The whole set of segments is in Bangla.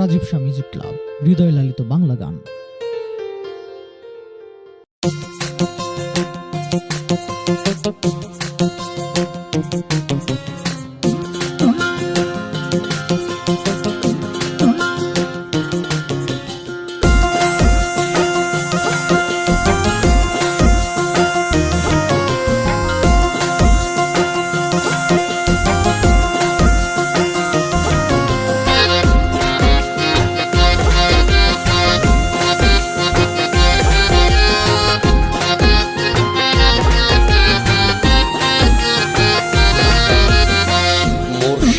রাজীব শাহ মিউজিক ক্লাব হৃদয় লালিত বাংলা গান।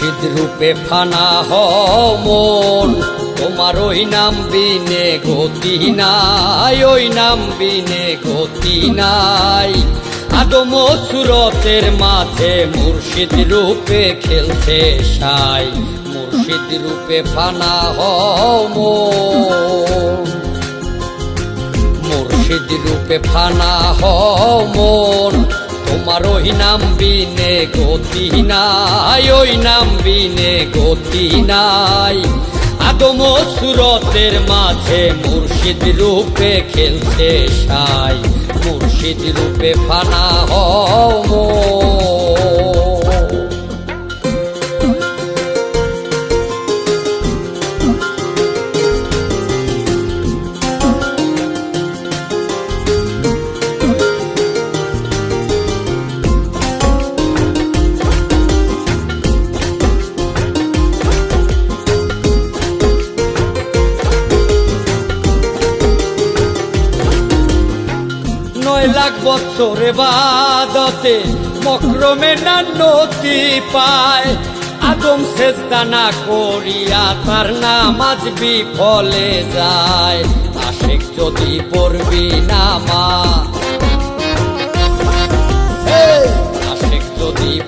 মুর্শিদ ফানা হও মন। তোমার ওই নাম বিনে গতি নাই, ওই নাম বিনে গতি নাই। আদম সুরতের মাঝে মুর্শিদ রূপে খেলছে সাই। মুর্শিদ রূপে ফানা মন। মুর্শিদ রূপে ফানা হও মন। তোমার ওই নাম বিনে গতি নাই, ওই নাম বিনে গতি নাই। আদম সুরতের মাঝে মুর্শিদ রূপে খেলছে সাই, মুর্শিদ রূপে ফানা হও নয় লাখ বছরে বাদতে মক্রমে না নদী পায়। আদম সেজদা না করিয়া তার নামাজ বিফলে যায়। আশেক যদি পড়বি নামা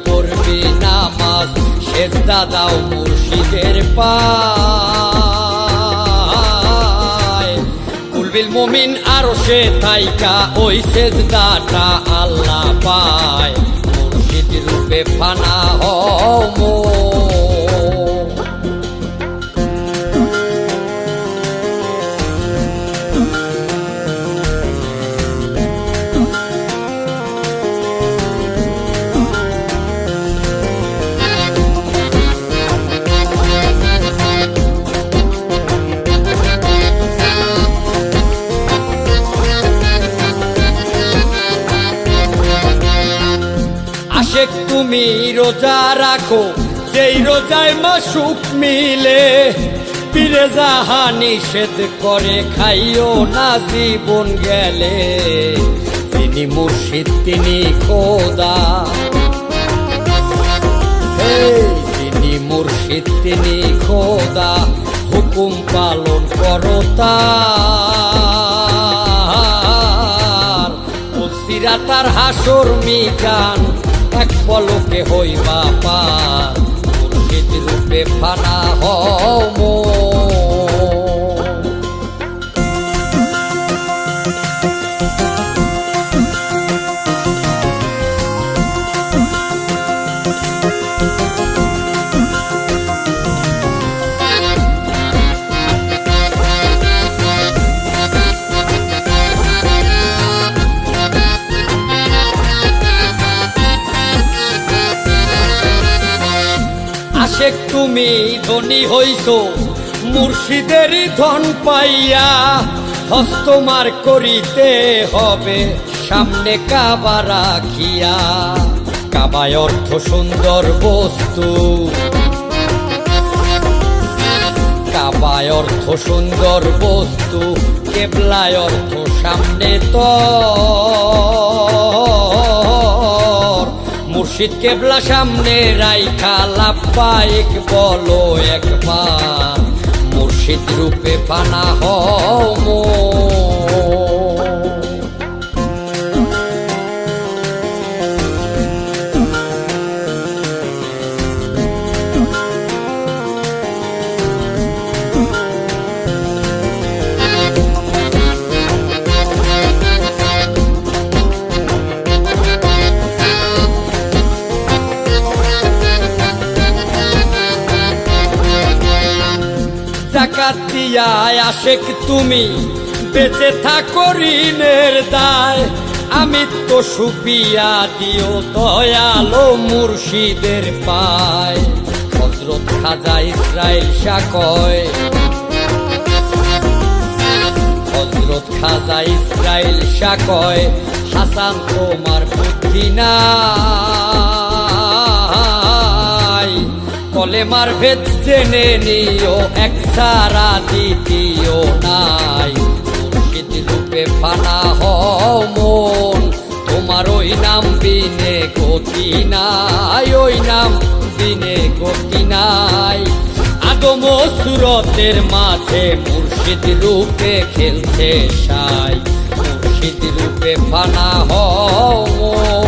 পড়বি নামাজ, সেজদা দাও মুর্শিদের পায় কুলবিল মুমিন আরও সে তাইকা ওই সেজদাটা আল্লাহ পায়। মুর্শিদ রূপে ফানা তুমি রোজা রাখো, যেই রোজায় মাসুক মিলে। পীরে যাহা নিষেধ করে খাইও না জীবন গেলে। তিনি মুর্শিদ, তিনি খোদা। তিনি মুর্শিদ, তিনি খোদা। হুকুম পালন করো তার ওসিরা তার হাসর মিজান এক পলকে হইবা পা রূপে ফানা হও মন। আশেক তুমি ধনী হইছ মুর্শিদের ধন পাইয়া হস্তমার করিতে হবে, সামনে কাবা রাখিয়া। কাবায় অর্থ সুন্দর বস্তু। কাবায় অর্থ সুন্দর বস্তু, কেবলায় অর্থ সামনে তো। মুর্শিদ কেবলা সামনে রাইখা লাভবাইক বলো একবার মুর্শিদ রূপে পানা হও মন। দিয়ায় আশেক তুমি, বেঁচে থাকো ঋণের দায়। আমি তো সুপিয়া, দিও দয়ালো মুর্শিদের পায়। হজরত খাজা ইসরায়েল শাকয় হজরত খাজা ইসরায়েল শাকয় হাসান তোমার বুদ্ধি নাই। কলেমার ভেদ জেনে নিও, এক সারা দ্বিতীয় নাই মুর্শিদ রূপে ফানা হও মন, তোমার ওই নাম বিনে গতি নাই, ওই নাম বিনে গতি নাই আদম সুরতের মাঝে মুর্শিদ রূপে খেলছে সাই, মুর্শিদ রূপে ফানা হও।